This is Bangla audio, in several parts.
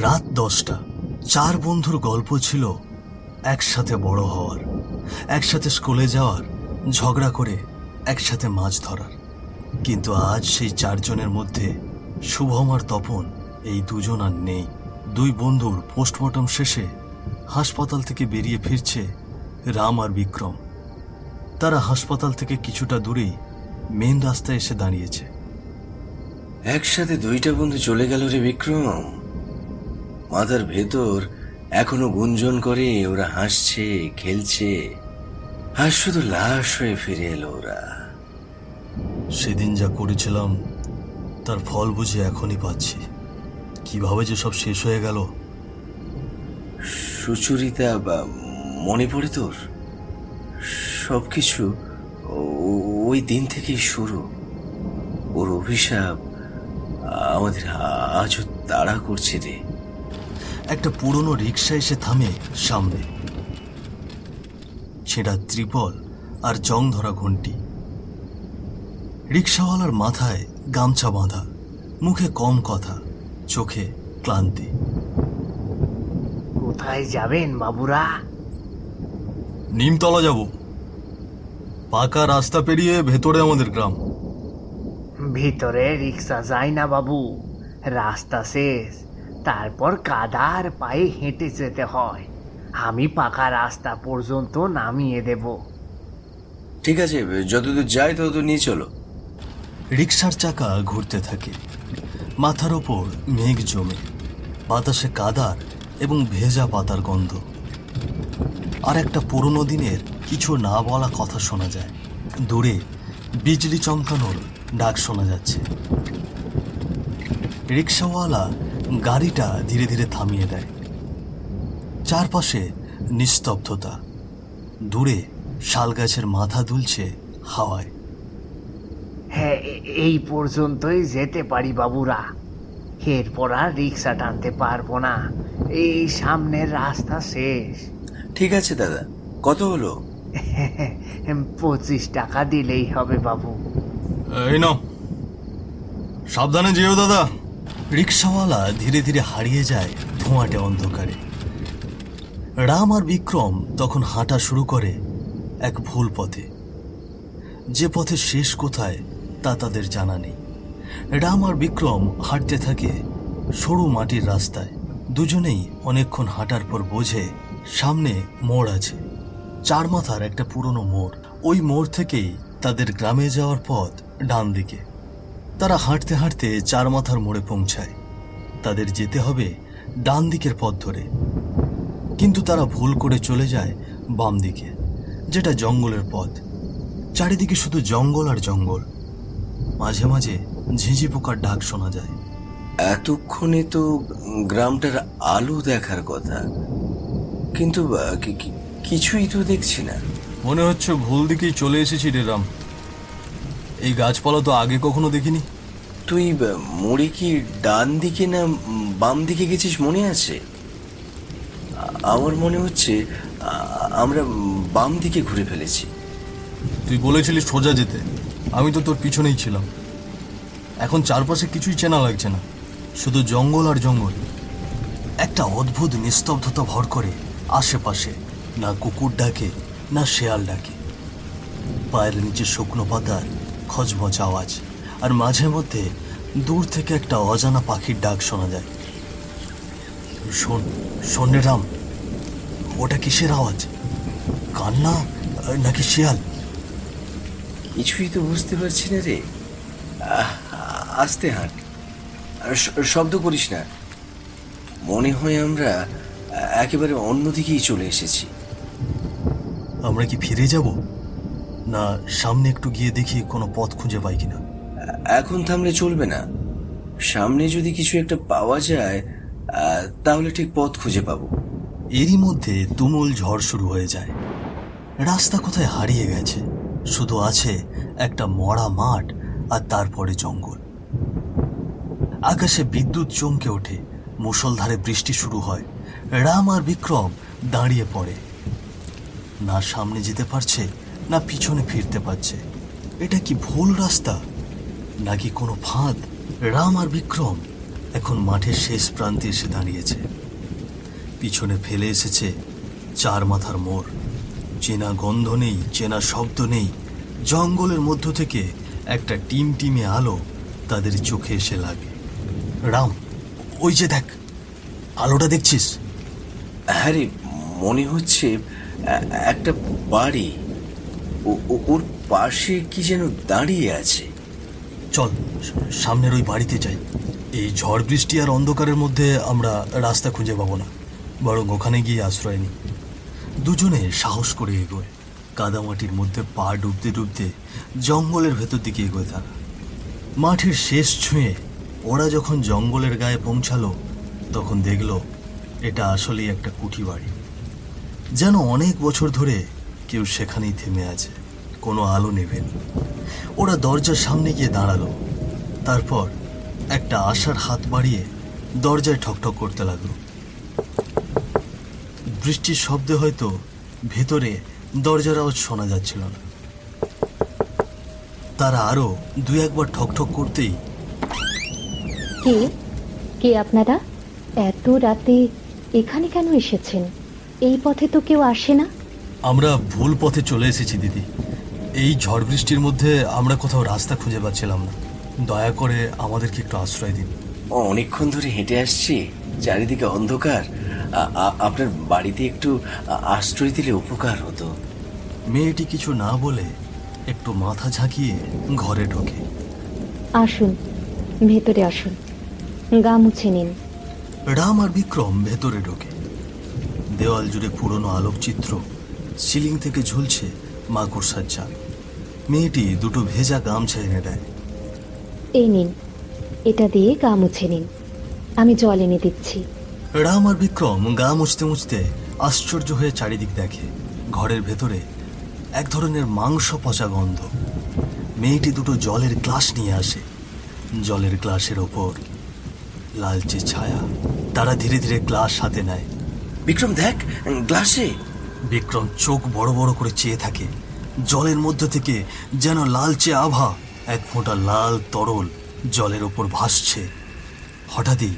রাত দশটা। চার বন্ধুর গল্প ছিল একসাথে বড় হওয়ার, একসাথে স্কুলে যাওয়ার, ঝগড়া করে একসাথে মাছ ধরার। কিন্তু আজ সেই চারজনের মধ্যে শুভম আর তপন, এই দুজন আর নেই। দুই বন্ধুর পোস্টমর্টম শেষে হাসপাতাল থেকে বেরিয়ে ফিরছে রাম আর বিক্রম। তারা হাসপাতাল থেকে কিছুটা দূরেই মেন রাস্তায় এসে দাঁড়িয়েছে। একসাথে দুইটা বন্ধু চলে গেল রে বিক্রম। মাথার ভেতর এখনও গুঞ্জন করে ওরা হাসছে খেলছে। আর শুধু লাশ হয়ে ফিরে এলো ওরা। সেদিন যা করেছিলাম তার ফল বুঝে এখনই পাচ্ছি। কীভাবে যে সব শেষ হয়ে গেল? সুচরিতা বা মনে পড়ে তোর? সবকিছু ও- ওই দিন থেকেই শুরু। ওর অভিশাপ আমাদের আজও তাড়া করছে রে। একটা পুরনো রিক্সা এসে থামে সামনে। ছেঁড়া ত্রিপল আর জং ধরা ঘন্টি। রিক্সাওয়ালার মাথায় গামছা বাঁধা মুখে কম কথা চোখে ক্লান্তি। কোথায় যাবেন বাবুরা? নিমতলা যাব। পাকা রাস্তা পেরিয়ে ভেতরে আমাদের গ্রাম। ভিতরে রিক্সা যায় না বাবু। রাস্তা শেষ। তারপর কাদার পায়ে হেঁটে যেতে হয়। আমি পাকা রাস্তা পর্যন্ত নামিয়ে দেব। ঠিক আছে যতদূর যাই ততদূর নিয়ে চলো। রিক্সার চাকা ঘুরতে থাকে। মাথার ওপর মেঘ জমে। বাতাসে কাদার এবং ভেজা পাতার গন্ধ। আর একটা পুরনো দিনের কিছু না বলা কথা শোনা যায়। দূরে বিজলি চমকানোর ডাক শোনা যাচ্ছে। রিক্সাওয়ালা গাড়িটা ধীরে ধীরে থামিয়ে দেয়। চারপাশে নিস্তব্ধতা। দূরে শালগাছের মাথা দুলছে হাওয়ায়। হ্যাঁ এই পর্যন্তই যেতে পারি বাবুরা। এরপর আর রিক্সা টানতে পারব না। এই সামনের রাস্তা শেষ। ঠিক আছে দাদা। কত হলো? পঁচিশ টাকা দিলেই হবে বাবু। এই নাও। সাবধানে যেও দাদা। রিক্সাওয়ালা ধীরে ধীরে হারিয়ে যায় ধোঁয়াটে অন্ধকারে। রাম আর বিক্রম তখন হাঁটা শুরু করে এক ভুল পথে। যে পথে শেষ কোথায় তা তাদের জানা নেই। রাম আর বিক্রম হাঁটতে থাকে সরু মাটির রাস্তায়। দুজনেই অনেকক্ষণ হাঁটার পর বোঝে সামনে মোড় আছে। চার মাথার একটা পুরনো মোড়। ওই মোড় থেকেই তাদের গ্রামে যাওয়ার পথ ডান দিকে তারা হাঁটতে হাঁটতে চার মাথার মোড়ে পৌঁছায়। তাদের যেতে হবে ডান দিকের পথ ধরে। কিন্তু তারা ভুল করে চলে যায় বাম দিকে যেটা জঙ্গলের পথ। চারিদিকে শুধু জঙ্গল আর জঙ্গল। মাঝে মাঝে ঝিঝি পোকার ডাক শোনা যায়। এতক্ষণে তো গ্রামটার আলো দেখার কথা। কিন্তু কিছুই তো দেখছি না। মনে হচ্ছে ভুল দিকেই চলে এসেছি রে রাম। এই গাছপালা তো আগে কখনো দেখিনি। তুই মোড়ে কি ডান দিকে না বাম দিকে গেছিস মনে আছে? আমার মনে হচ্ছে আমরা বাম দিকে ঘুরে ফেলেছি। তুই বলেছিলি সোজা যেতে। আমি তো তোর পিছনেই ছিলাম। এখন চারপাশে কিছুই চেনা লাগছে না। শুধু জঙ্গল আর জঙ্গল। একটা অদ্ভুত নিস্তব্ধতা ভর করে আশেপাশে। না কুকুর ডাকে না শেয়াল ডাকে। পায়ের নিচে শুকনো পাতার খচমচ আওয়াজ আর মাঝে মধ্যে দূর থেকে একটা অজানা পাখির ডাক শোনা যায়। শোন শোন রাম ওটা কিসের আওয়াজ? কান্না নাকি শিয়াল? কিছুই তো বুঝতে পারছি না রে। আস্তে হাঁট। আর শব্দ করিস না। মনে হয় আমরা একেবারে অন্যদিকেই চলে এসেছি। আমরা কি ফিরে যাব? না সামনে একটু গিয়ে দেখি কোনো পথ খুঁজে পাই কিনা। এখন থামলে চলবে না। সামনে যদি কিছু একটা পাওয়া যায় তাহলে ঠিক পথ খুঁজে পাবো। এরই মধ্যে তুমুল ঝড় শুরু হয়ে যায়। রাস্তা কোথায় হারিয়ে গেছে? শুধু আছে একটা মরা মাঠ আর তারপরে জঙ্গল। আকাশে বিদ্যুৎ চমকে ওঠে মুষলধারে বৃষ্টি শুরু হয় রাম আর বিক্রম দাঁড়িয়ে পড়ে। না সামনে যেতে পারছে না পিছনে ফিরতে পারছে। এটা কি ভুল রাস্তা? নাকি কোনো ফাঁদ? রাম আর বিক্রম এখন মাঠের শেষ প্রান্তে এসে দাঁড়িয়েছে। পিছনে ফেলে এসেছে চার মাথার মোড়। চেনা গন্ধ নেই, চেনা শব্দ নেই। জঙ্গলের মধ্য থেকে একটা টিম টিমে আলো তাদের চোখে এসে লাগে। রাম, ওই যে দেখ, আলোটা দেখছিস? হ্যাঁ রে, মনে হচ্ছে একটা বাড়ি। ওর পাশে কি যেন দাঁড়িয়ে আছে? চল, সামনের ওই বাড়িতে যাই। এই ঝড় বৃষ্টি আর অন্ধকারের মধ্যে আমরা রাস্তা খুঁজে পাবো না, বরং ওখানে গিয়ে আশ্রয় নিই। দুজনে সাহস করে এগোয়। কাদামাটির মধ্যে পা ডুবতে ডুবতে জঙ্গলের ভেতর দিকে এগোয় তারা। মাঠের শেষ ছুঁয়ে ওরা যখন জঙ্গলের গায়ে পৌঁছালো, তখন দেখল এটা আসলেই একটা কুঠি বাড়ি যেন অনেক বছর ধরে কেউ সেখানেই থেমে আছে। কোনো আলো নেভেনি। ওরা দরজার সামনে গিয়ে দাঁড়াল। তারপর একটা আশার হাত বাড়িয়ে দরজায় ঠকঠক করতে লাগল। বৃষ্টির শব্দে হয়তো ভেতরে দরজার আওয়াজ শোনা যাচ্ছিল না। তারা আরও দুই একবার ঠকঠক করতেই কে? কে আপনারা? এত রাতে এখানে কেন এসেছেন? এই পথে তো কেউ আসে না। আমরা ভুল পথে চলে এসেছি দিদি। এই ঝড় বৃষ্টির মধ্যে আমরা কোথাও রাস্তা খুঁজে পাচ্ছিলাম না। দয়া করে আমাদেরকে একটু আশ্রয় দিন। অনেকক্ষণ ধরে হেঁটে আসছি। চারিদিকে অন্ধকার। আপনার বাড়িতে একটু আশ্রয় দিলে উপকার হতো। মেয়েটি কিছু না বলে একটু মাথা ঝাঁকিয়ে ঘরে ঢোকে। আসুন ভেতরে আসুন। গা মুছে নিন। রাম আর বিক্রম ভেতরে ঢোকে। দেওয়াল জুড়ে পুরনো আলোকচিত্র সিলিং থেকে ঝুলছে মাকড়সার জাল মেয়েটি দুটো ভেজা গামছা এনে দেয়। এই নিন এটা দিয়ে গা মুছে নিন। আমি জল এনে দিচ্ছি। রাম আর বিক্রম গা মুছতে মুছতে আশ্চর্য হয়ে চারিদিক দেখে। ঘরের ভেতরে এক ধরনের মাংস পচা গন্ধ। মেয়েটি দুটো জলের গ্লাস নিয়ে আসে। জলের গ্লাসের ওপর লালচে ছায়া। তারা ধীরে ধীরে গ্লাস হাতে নেয়। বিক্রম দেখ গ্লাসে বিক্রম চোখ বড় বড় করে চেয়ে থাকে। জলের মধ্যে থেকে যেন লালচে আভা এক ফোঁটা লাল তরল জলের ওপর ভাসছে। হঠাৎই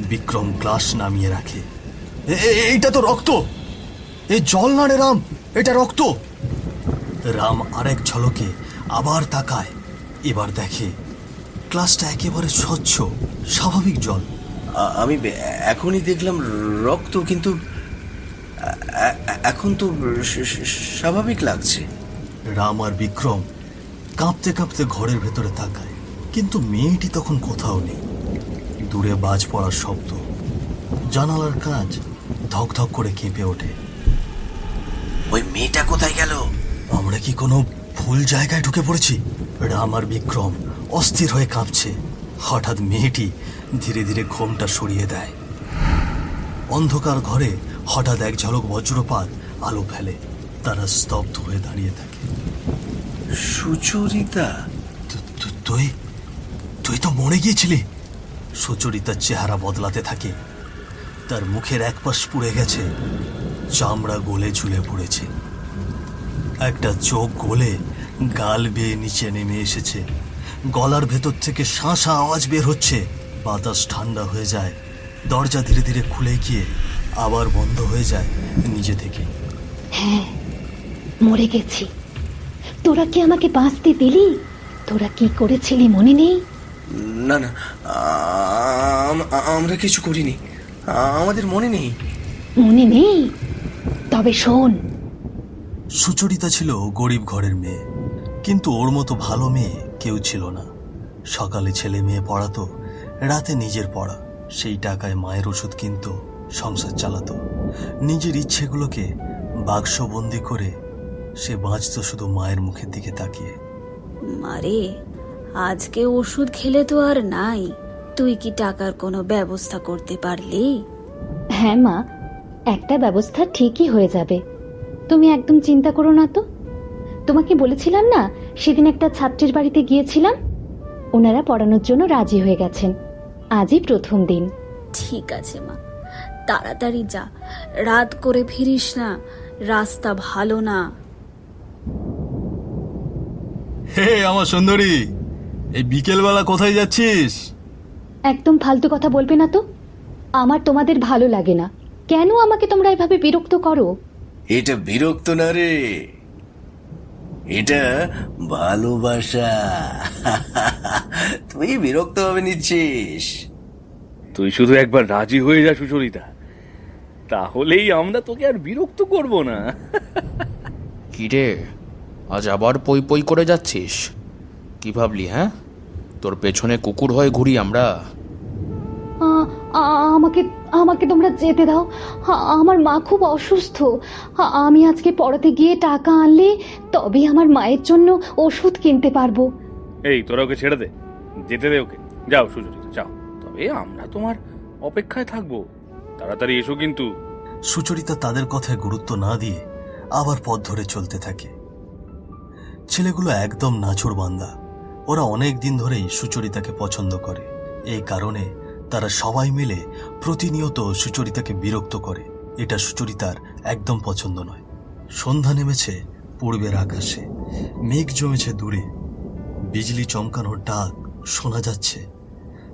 বিক্রম গ্লাস নামিয়ে রাখে। "এ- এ- এইটা তো রক্ত! এ জল না রে রাম, এটা রক্ত! রাম আরেক ঝলকে আবার তাকায়, এবার দেখে গ্লাসটা একেবারে স্বচ্ছ, স্বাভাবিক জল। আমি এখনই দেখলাম রক্ত, কিন্তু এখন তো স্বাভাবিক লাগছে। রাম আর বিক্রম কাঁপতে কাঁপতে ঘরের ভেতরে তাকায়। কিন্তু মেয়েটি তখন কোথাও নেই। দূরে বাজ পড়ার শব্দ। জানালার কাজ ধকধক করে কেঁপে ওঠে। ওই মেয়েটা কোথায় গেল? আমরা কি কোনো ভুল জায়গায় ঢুকে পড়েছি? রাম আর বিক্রম অস্থির হয়ে কাঁপছে। হঠাৎ মেয়েটি ধীরে ধীরে ঘোমটা সরিয়ে দেয়। অন্ধকার ঘরে হঠাৎ এক ঝলক বজ্রপাত আলো ফেলে। তারা স্তব্ধ হয়ে দাঁড়িয়ে থাকে। সুচরিতা? তুই তুই তো মরে গিয়েছিলি। সুচরিতার চেহারা বদলাতে থাকে। তার মুখের এক পাশ পুড়ে গেছে। চামড়া গলে ঝুলে পড়েছে। একটা চোখ গলে গাল বেয়ে নিচে নেমে এসেছে। গলার ভেতর থেকে শাঁসা আওয়াজ বের হচ্ছে। বাতাস ঠান্ডা হয়ে যায়। দরজা ধীরে ধীরে খুলে গিয়ে আবার বন্ধ হয়ে যায় নিজে থেকে। হ্যাঁ মরে গেছি। তোরা কি আমাকে বাঁচতে দিলি? তোরা কি করেছিলি মনে নেই? না না আমরা কিছু করিনি। আমাদের মনে নেই। মনে নেই? তবে শোন। সুচরিতা ছিল গরিব ঘরের মেয়ে কিন্তু ওর মতো ভালো মেয়ে কেউ ছিল না। সকালে ছেলে মেয়ে পড়াতো রাতে নিজের পড়া। সেই টাকায় মায়ের ওষুধ কিনতো সংসার চালাতো। নিজের ইচ্ছেগুলোকে বাক্সবন্দি করে সে বাঁচত শুধু মায়ের মুখের দিকে তাকিয়ে। মারে আজকে ওষুধ খেলে তো আর নাই। তুই কি টাকার কোনো ব্যবস্থা করতে পারলি? হ্যাঁ মা একটা ব্যবস্থা ঠিকই হয়ে যাবে। তুমি একদম চিন্তা করো না তো। তোমাকে বলেছিলাম না সেদিন একটা ছাত্রের বাড়িতে গিয়েছিলাম। ওনারা পড়ানোর জন্য রাজি হয়ে গেছেন। আজই প্রথম দিন। ঠিক আছে মা। তাড়াতাড়ি যা। রাত করে ফিরিস না রাস্তা ভালো না। হে আমার সুন্দরী এই বিকেলবেলা কোথায় যাচ্ছিস? একদম ফালতু কথা বলবে না তো? আমার তোমাদের ভালো লাগে না। কেন আমাকে তোমরা এভাবে বিরক্ত করো? এটা বিরক্ত না রে। এটা ভালোবাসা। তুই বিরক্ত হবে নিচ্ছিস। তুই শুধু একবার রাজি হয়ে যা সুচরিতা। তাহলেই আমরা তোকে আর বিরক্ত করব না। কিরে আজ আবার পই পই করে যাচ্ছিস? কি ভাবলি হ্যাঁ? তোর পেছনে কুকুর হয়ে ঘুরি আমরা। আমাকে আমাকে তোমরা যেতে দাও। আমার মা খুব অসুস্থ। আমি আজকে পড়াতে গিয়ে টাকা আনলে তবে আমার মায়ের জন্য ওষুধ কিনতে পারব। এই তোরা ওকে ছেড়ে দে। যেতে দে ওকে। যাও সুচরিতা যাও। তবে আমরা তোমার অপেক্ষায় থাকব। তাড়াতাড়ি এসো কিন্তু। সুচরিতা তাদের কথায় গুরুত্ব না দিয়ে আবার পথ ধরে চলতে থাকে। ছেলেগুলো একদম নাছুর বান্দা। ওরা অনেক দিন ধরেই সুচরিতাকে পছন্দ করে। এই কারণে তারা সবাই মিলে প্রতিনিয়ত সুচরিতাকে বিরক্ত করে। এটা সুচরিতার একদম পছন্দ নয়। সন্ধ্যা নেমেছে পূর্বের আকাশে। মেঘ জমেছে দূরে। বিজলি চমকানোর ডাক শোনা যাচ্ছে।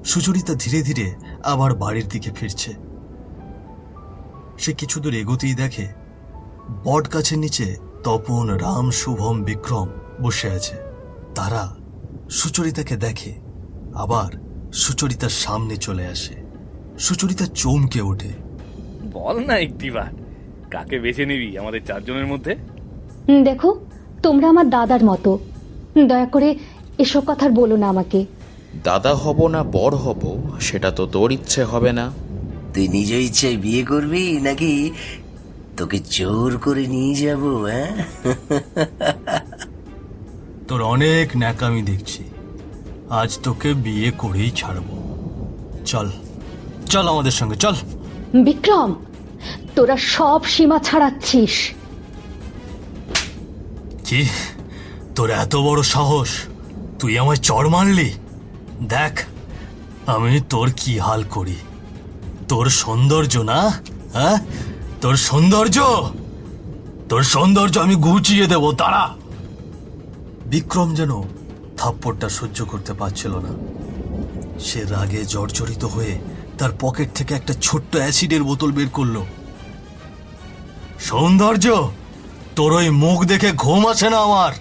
সুচরিতা ধীরে ধীরে আবার বাড়ির দিকে ফিরছে। সে কিছু দূর এগোতেই দেখে বট গাছের নিচে তপন রাম শুভম বিক্রম বসে আছে। তারা সুচরিতাকে দেখে আবার সুচরিতার সামনে চলে আসে। সুচরিতা চমকে ওঠে। বল না একটিবার কাকে বেছে নিবি আমাদের চারজনের মধ্যে? দেখো তোমরা আমার দাদার মতো। দয়া করে এসব কথা আর বলো না আমাকে। দাদা হব না বড় হব সেটা তো তোর ইচ্ছে হবে না। তুই নিজ ইচ্ছায় বিয়ে করবি নাকি তোকে জোর করে নিয়ে যাব হ্যাঁ? তোর অনেক ন্যাকামি দেখছি। আজ তোকে বিয়ে করেই ছাড়বো। চল চল আমাদের সঙ্গে চল। বিক্রম তোরা সব সীমা ছাড়াচ্ছিস। কি? তোর এত বড় সাহস? তুই আমায় চড় মারলি? দেখ আমি তোর কি হাল করি? তোর সৌন্দর্য না? হ্যাঁ? তোর সৌন্দর্য? তোর সৌন্দর্য আমি গুছিয়ে দেব তারা বিক্রম যেন থাপ্পড়টা সহ্য করতে পারছিল না। সে রাগে জর্জরিত হয়ে তার পকেট থেকে একটা ছোট্ট অ্যাসিডের বোতল বের করল। সৌন্দর্য? তোর ওই মুখ দেখে ঘুম আসে না আমার।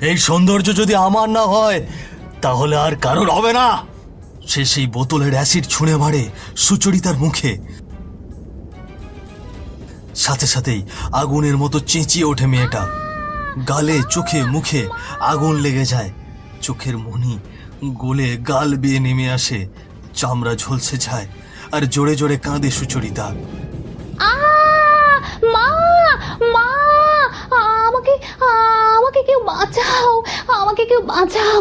এই সৌন্দর্য যদি আমার না হয়, তাহলে আর কারোর হবে না। সে সেই বোতলের অ্যাসিড ছুঁড়ে মারে সুচরিতার মুখে। সাথে সাথেই আগুনের মতো চেঁচিয়ে ওঠে মেয়েটা। গালে, চোখে, মুখে আগুন লেগে যায়। চোখের মনি গোলে গাল বেয়ে নেমে আসে। চামড়া ঝলসে যায় আর জোরে জোরে কাঁদে সুচরিতা। মা! মা! আমাকে কেউ বাঁচাও, আমাকে কেউ বাঁচাও।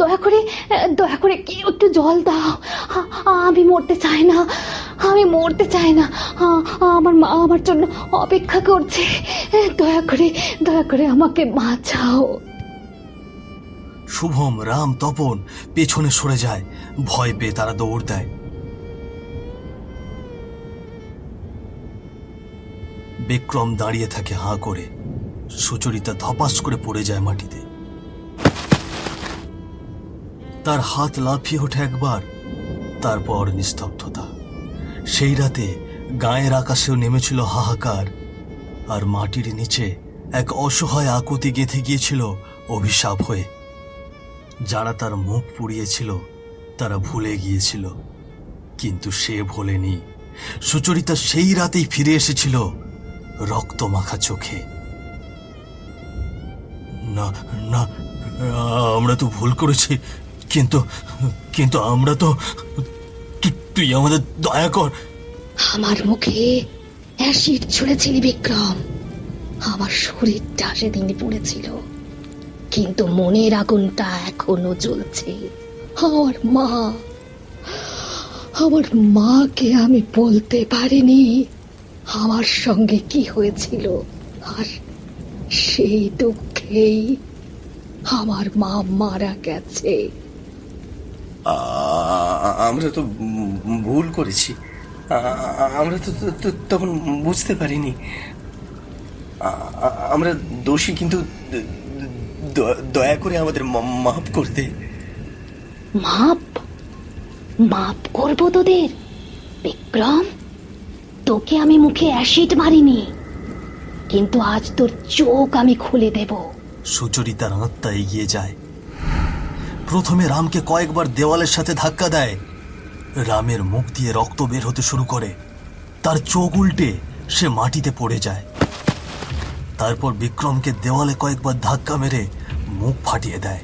দয়া করে দয়া করে কেউ একটু জল দাও। আমি মরতে চাই না, আমি মরতে চাই না। আমার মা আমার জন্য অপেক্ষা করছে। দয়া করে দয়া করে আমাকে বাঁচাও। শুভম, রাম, তপন পেছনে সরে যায়। ভয় পেয়ে তারা দৌড় দেয়। বিক্রম দাঁড়িয়ে থাকে হাঁ করে। সুচরিতা ধপাস করে পড়ে যায় মাটিতে। তার হাত লাফিয়ে ওঠে একবার, তারপর নিস্তব্ধতা। সেই রাতে গায়ের আকাশেও নেমেছিল হাহাকার, আর মাটির নিচে এক অসহায় আকুতি গেঁথে গিয়েছিল অভিশাপ হয়ে। যারা তার মুখ পুড়িয়েছিল, তারা ভুলে গিয়েছিল। কিন্তু সে ভোলেনি। সুচরিতা সেই রাতেই ফিরে এসেছিল রক্ত মাখা চোখে। না না, আমরা তো ভুল করেছি। কিন্তু কিন্তু আমরা তো তুই আমাদের দয়া কর। আমার মুখে অ্যাসিড ছুঁড়েছিলি, বিক্রম। আমার শরীরটা সেদিন পড়েছিল। কিন্তু মনের আগুনটা এখনও জ্বলছে। আমার মা, আমার মাকে আমি বলতে পারিনি আমার সঙ্গে কি হয়েছিল। আর সেই দুঃখেই আমার মা মারা গেছে। আমরা তো ভুল করেছি। আমরা তো তখন বুঝতে পারিনি। আমরা দোষী কিন্তু দয়া করে আমাদের মা- মাফ করে দে। মাপ? মাপ করব তোদের? বিক্রম তোকে আমি মুখে অ্যাসিড মারিনি। কিন্তু আজ তোর চোখ আমি খুলে দেব। সুচরিতার আত্মা এগিয়ে যায়। প্রথমে রামকে কয়েকবার দেওয়ালের সাথে ধাক্কা দেয়। রামের মুখ দিয়ে রক্ত বের হতে শুরু করে। তার চোখ উল্টে সে মাটিতে পড়ে যায়। তারপর বিক্রমকে দেওয়ালে কয়েকবার ধাক্কা মেরে মুখ ফাটিয়ে দেয়।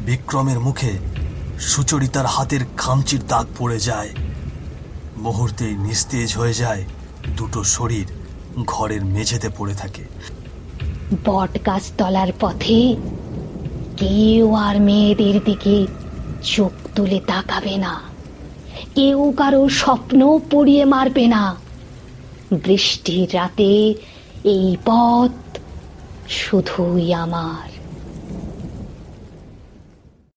বিক্রমের মুখে সুচরিতার হাতের খামচির দাগ পড়ে যায়। মুহূর্তেই নিস্তেজ হয়ে যায়। দুটো শরীর ঘরের মেঝেতে পড়ে থাকে। বট গাছতলার পথে কেউ আর মেয়েদের দিকে চোখ তুলে তাকাবে না। কেউ কারও স্বপ্ন পড়িয়ে মারবে না। বৃষ্টির রাতে এই পথ শুধুই আমার।